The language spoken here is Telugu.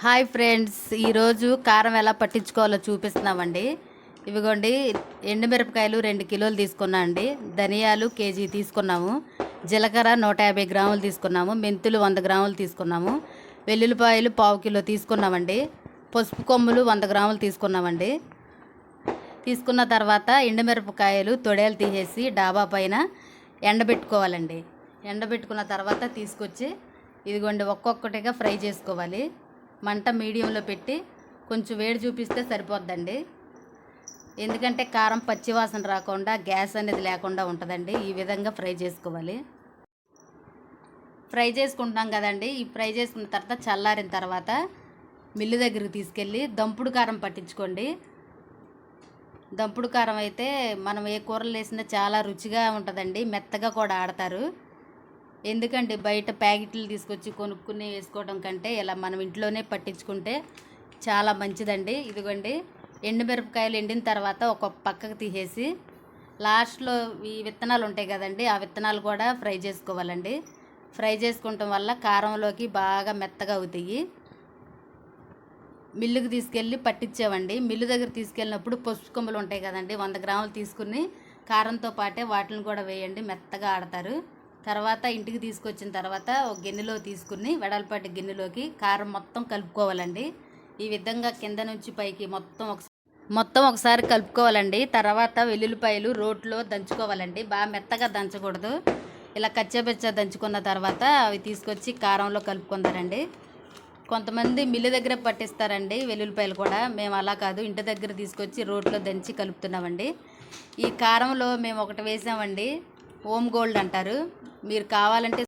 హాయ్ ఫ్రెండ్స్ ఈరోజు కారం ఎలా పట్టించుకోవాలో చూపిస్తున్నామండి. ఇవిగోండి ఎండుమిరపకాయలు రెండు కిలోలు తీసుకున్నా అండి. ధనియాలు కేజీ తీసుకున్నాము. జీలకర్ర నూట యాభై గ్రాములు తీసుకున్నాము. మెంతులు వంద గ్రాములు తీసుకున్నాము. వెల్లుల్లిపాయలు పావు కిలో తీసుకున్నామండి. పసుపు కొమ్ములు వంద గ్రాములు తీసుకున్నామండి. తీసుకున్న తర్వాత ఎండుమిరపకాయలు తొడేలు తీసేసి డాబా పైన ఎండబెట్టుకోవాలండి. ఎండబెట్టుకున్న తర్వాత తీసుకొచ్చి ఇదిగోండి ఒక్కొక్కటిగా ఫ్రై చేసుకోవాలి. మంట మీడియంలో పెట్టి కొంచెం వేడి చూపిస్తే సరిపోద్దండి. ఎందుకంటే కారం పచ్చివాసన రాకుండా గ్యాస్ అనేది లేకుండా ఉంటుందండి. ఈ విధంగా ఫ్రై చేసుకోవాలి. ఫ్రై చేసుకుంటున్నాం కదండి. ఈ ఫ్రై చేసుకున్న తర్వాత చల్లారిన తర్వాత మిల్లు దగ్గరికి తీసుకెళ్ళి దంపుడు కారం పట్టించుకోండి. దంపుడు కారం అయితే మనం ఏ కూరలు వేసినా చాలా రుచిగా ఉంటుందండి. మెత్తగా కూడా ఆడతారు. ఎందుకంటే బయట ప్యాకెట్లు తీసుకొచ్చి కొనుక్కుని వేసుకోవడం కంటే ఇలా మనం ఇంట్లోనే పట్టించుకుంటే చాలా మంచిదండి. ఇదిగోండి ఎండుమిరపకాయలు ఎండిన తర్వాత ఒక పక్కకు తీసేసి లాస్ట్లో ఈ విత్తనాలు ఉంటాయి కదండి ఆ విత్తనాలు కూడా ఫ్రై చేసుకోవాలండి. ఫ్రై చేసుకోవటం వల్ల కారంలోకి బాగా మెత్తగా అవుతాయి. మిల్లుకి తీసుకెళ్ళి పట్టించామండి. మిల్లు దగ్గర తీసుకెళ్ళినప్పుడు పసుపు కొమ్మలు ఉంటాయి కదండి వంద గ్రాములు తీసుకుని కారంతో పాటే వాటిని కూడా వేయండి మెత్తగా ఆడతారు. తర్వాత ఇంటికి తీసుకొచ్చిన తర్వాత ఒక గిన్నెలో తీసుకుని వెడల్పాటి గిన్నెలోకి కారం మొత్తం కలుపుకోవాలండి. ఈ విధంగా కింద నుంచి పైకి మొత్తం ఒక మొత్తం ఒకసారి కలుపుకోవాలండి. తర్వాత వెల్లుల్లిపాయలు రోట్లో దంచుకోవాలండి. బాగా మెత్తగా దంచకూడదు. ఇలా కచ్చబెచ్చ దంచుకున్న తర్వాత అవి తీసుకొచ్చి కారంలో కలుపుకుంటారండి. కొంతమంది మిల్లు దగ్గర పట్టిస్తారండి వెల్లుల్లిపాయలు కూడా. మేము అలా కాదు. ఇంటి దగ్గర తీసుకొచ్చి రోట్లో దంచి కలుపుతున్నామండి. ఈ కారంలో మేము ఒకటి వేసామండి. ఓమ్ గోల్డ్ అంటారు. మీరు కావాలంటే